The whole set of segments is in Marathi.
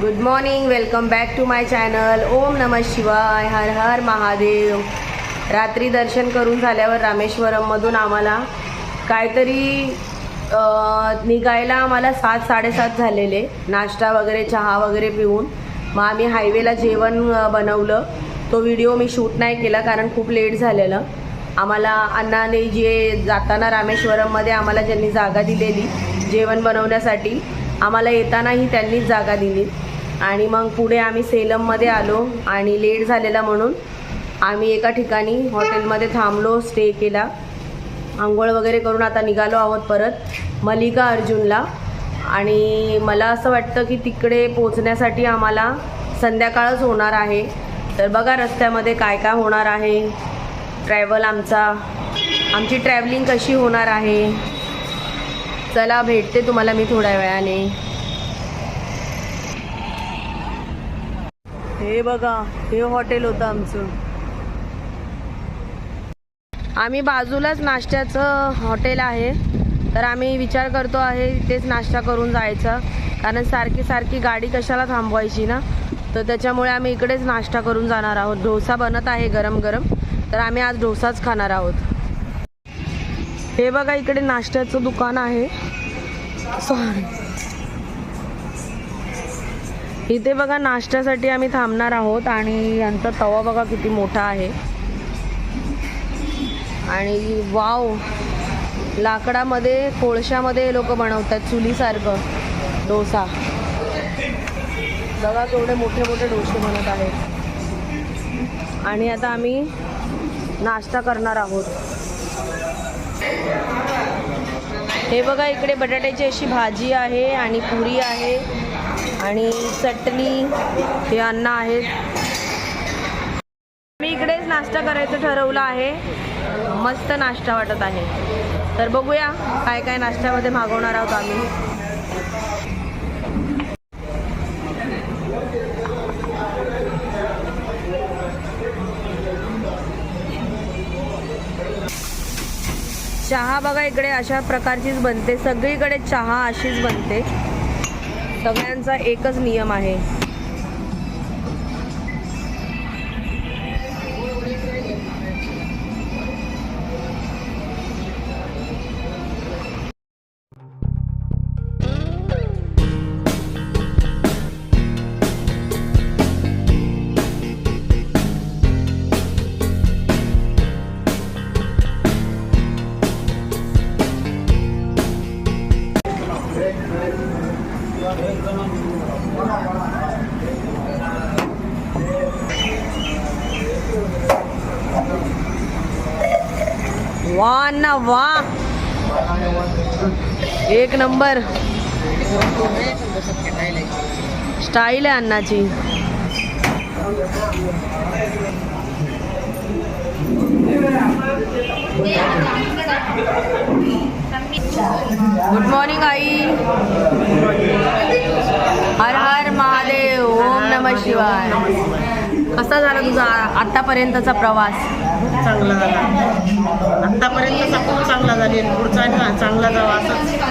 Good morning welcome back to my channel ओम नम शिवाय हर हर महादेव. रात्री दर्शन करून झाल्यावर रामेश्वरममधून आम्हाला काहीतरी निघायला आम्हाला सात साडेसात झालेले. नाश्ता वगैरे चहा वगैरे पिऊन. मग आम्ही हायवेला जेवण बनवलं. तो व्हिडिओ मी शूट नाही केला कारण खूप लेट झालेलं. आम्हाला अण्णाने जे जाताना रामेश्वरममध्ये आम्हाला ज्यांनी जागा दिलेली जेवण बनवण्यासाठी आम्हाला येतानाही त्यांनीच जागा दिली. आणि मग पुढे आम्ही सेलममध्ये आलो आणि लेट झालेला म्हणून आम्ही एका ठिकाणी हॉटेलमध्ये थांबलो स्टे केला. आंघोळ वगैरे करून आता निघालो आहोत परत मल्लिका अर्जुनला. आणि मला असं वाटतं की तिकडे पोचण्यासाठी आम्हाला संध्याकाळच होणार आहे. तर बघा रस्त्यामध्ये काय काय होणार आहे. ट्रॅव्हल आमचा आमची ट्रॅव्हलिंग कशी होणार आहे. चला भेटते तुम्हाला मी थोड्या वेळाने. हे बघा हे हॉटेल होतं आमचं. आम्ही बाजूलाच नाश्त्याचं हॉटेल आहे. तर आम्ही विचार करतो आहे इथेच नाश्ता करून जायचा. कारण सारखी सारखी गाडी कशाला थांबवायची ना? तर त्याच्यामुळे आम्ही इकडेच नाश्ता करून जाणार आहोत. डोसा बनत आहे गरम गरम. तर आम्ही आज डोसाच खाणार आहोत. हे बघा इकडे नाश्त्याचं दुकान आहे. सॉरी. इथे बघा नाश्त्यासाठी आम्ही थांबणार आहोत आणि यांचा तवा बघा किती मोठा आहे. आणि वाव लाकडामध्ये कोळशामध्ये हे लोक बनवतात चुलीसारखं डोसा. बघा केवढे मोठे मोठे डोसे बनत आहेत. आणि आता आम्ही नाश्ता करणार आहोत. हे बघा इकडे बटाट्याची अशी भाजी आहे आणि पुरी आहे. आणि चटणी हे अन्न आहेत. मी इकडेच नाश्ता करायचं ठरवलं आहे. मस्त नाश्ता वाटत आहे. तर बघूया काय काय नाश्त्यामध्ये मागवणार आहोत आम्ही. चहा बघा इकडे अशा प्रकारचीच बनते. सगळीकडे चहा अशीच बनते. सगळ्यांचा एकच नियम आहे. वा ना वा एक नंबर। स्टाईल आहे अण्णाची। गुड मॉर्निंग आई. हर हर महादेव. ओम नम शिवाय. कसा झाला तुझा आतापर्यंतचा प्रवास? चांगला झाला. आत्तापर्यंतचा खूप चांगला झाले. पुढचा चांगला जावा असंच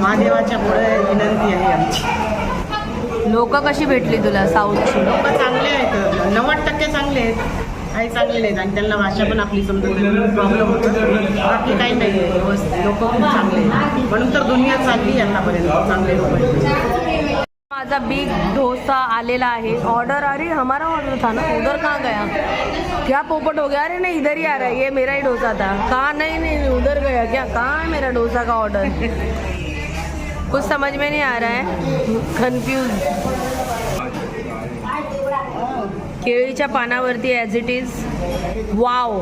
महादेवाच्या पुढे विनंती आहे आमची. लोक कशी भेटली तुला साऊथची? लोक चांगले आहेत. नव्वद टक्के चांगले आहेत. काही चांगले नाहीत आणि त्यांना भाषा पण आपली समजत नाही. प्रॉब्लेम होतो. बाकी काही नाही आहे. व्यवस्थित. लोक खूप चांगले आहेत. म्हणून तर दुनिया चालली यांनापर्यंत चांगले लोक आहेत. माझा बिग डोसा आलेला है ऑर्डर अरे हमारा ऑर्डर था ना? उधर कहाँ गया? क्या पोपट हो गया? अरे नहीं इधर ही आ रहा है. ये मेरा ही डोसा था. कहाँ? नहीं नहीं उधर गया क्या? कहाँ है मेरा डोसा का ऑर्डर कुछ समझ में नहीं आ रहा है. कंफ्यूज केळीच्या पानावरती ॲज इट इज वाव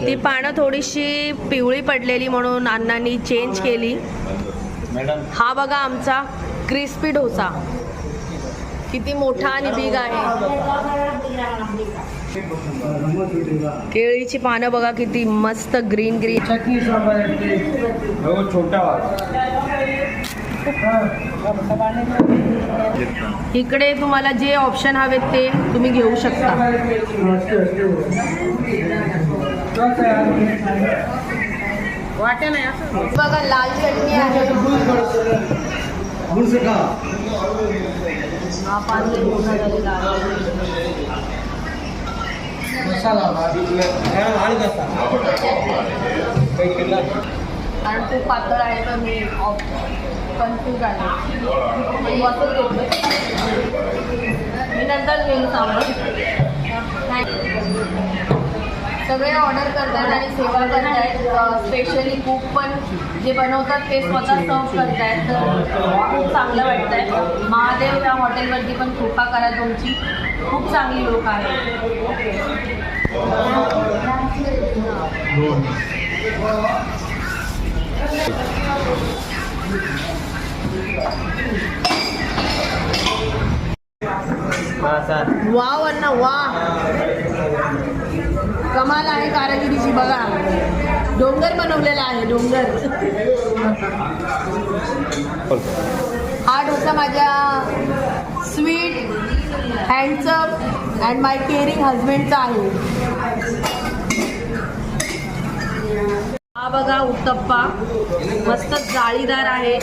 ती पानं थोडीशी पिवळी पडलेली म्हणून अण्णांनी चेंज केली. हा बघा आमचा क्रिस्पी डोसा. किती मोठा आणि बिग आहे. केळीची पानं बघा किती मस्त ग्रीन ग्रीन सांबार छोटा इकडे तुम्हाला जे ऑप्शन हवेत ते तुम्ही घेऊ शकता. वाट्या नाही बघा लाल चटणी आहे. कारण खूप पातळ आहे तर मी कन्फ्यूज आहे. वाचून घेतलं. मी नंतर घेऊन सांगू सगळे ऑर्डर करतात आणि सेवा करतायत. स्पेशली कुक पण जे बनवतात ते स्वतः सर्व करतायत. तर खूप चांगलं वाटतंय. महादेव या हॉटेलवरती पण कृपा करा तुमची. खूप चांगली लोक आहेत वा अण्णा वा कमाल आहे कारागिरीची बघा. डोंगर बनवलेला आहे डोंगर. हा डोसा माझ्या sweet handsome and my caring हजबंडचा आहे हा बघा उत्तप्पा. मस्त जाळीदार आहे.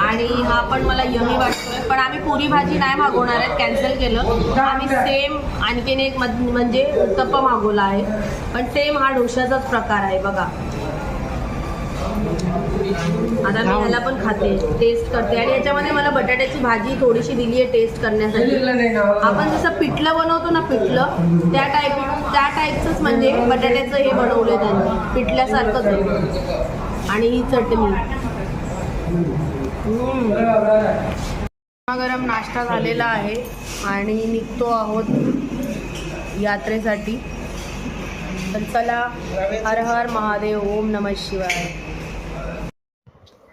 आणि हा पण मला यमी वाटतोय. पण आम्ही पुरी भाजी नाही मागवणार आहेत कॅन्सल केलं. आम्ही सेम आणखीन एक म्हणजे उत्तप्पा मागवला आहे. पण सेम हा डोशाचाच प्रकार आहे बघा. आता मी ह्याला पण खाते टेस्ट करते. आणि याच्यामध्ये मला बटाट्याची भाजी थोडीशी दिली आहे टेस्ट करण्यासाठी. आपण जसं पिठलं बनवतो ना पिठलं त्या टाईप त्या टाईपचंच म्हणजे बटाट्याचं हे बनवलं त्यांनी. पिठल्यासारखंच आणि ही चटणी. गरम नाश्ता झालेला आहे. आणि निघतो आहोत यात्रेसाठी. तर चला हर हर महादेव ओम नमः शिवाय.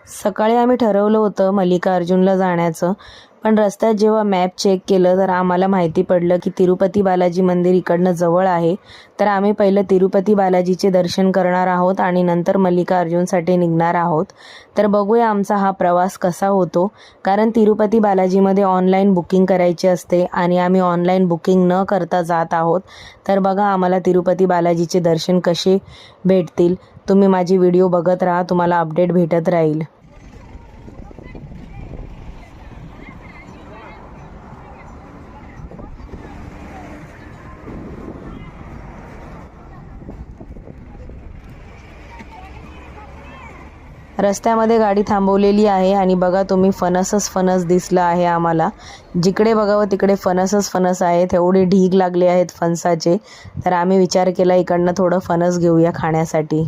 सकाळी आम्ही ठरवलं होतं मल्लिकार्जुनला जाण्याचं पण रस्त्यात जेव्हा मॅप चेक केलं तर आम्हाला माहिती पडलं की तिरुपती बालाजी मंदिर इकडनं जवळ आहे. तर आम्ही पहिलं तिरुपती बालाजीचे दर्शन करणार आहोत आणि नंतर मल्लिकार्जुनसाठी निघणार आहोत. तर बघूया आमचा हा प्रवास कसा होतो कारण तिरुपती बालाजीमध्ये ऑनलाईन बुकिंग करायची असते आणि आम्ही ऑनलाईन बुकिंग न करता जात आहोत. तर बघा आम्हाला तिरुपती बालाजीचे दर्शन कसे भेटतील. तुम्ही माझी व्हिडिओ बघत राहा तुम्हाला अपडेट भेटत राहील. रस्त्यामध्ये गाडी थांबवलेली आहे आणि बघा तुम्ही फणसच फणस दिसलं आहे आम्हाला. जिकडे बघावं तिकडे फणसच फणस आहेत एवढे ढीग लागले आहेत फणसाचे. तर आम्ही विचार केला इकडनं थोडं फणस घेऊया खाण्यासाठी.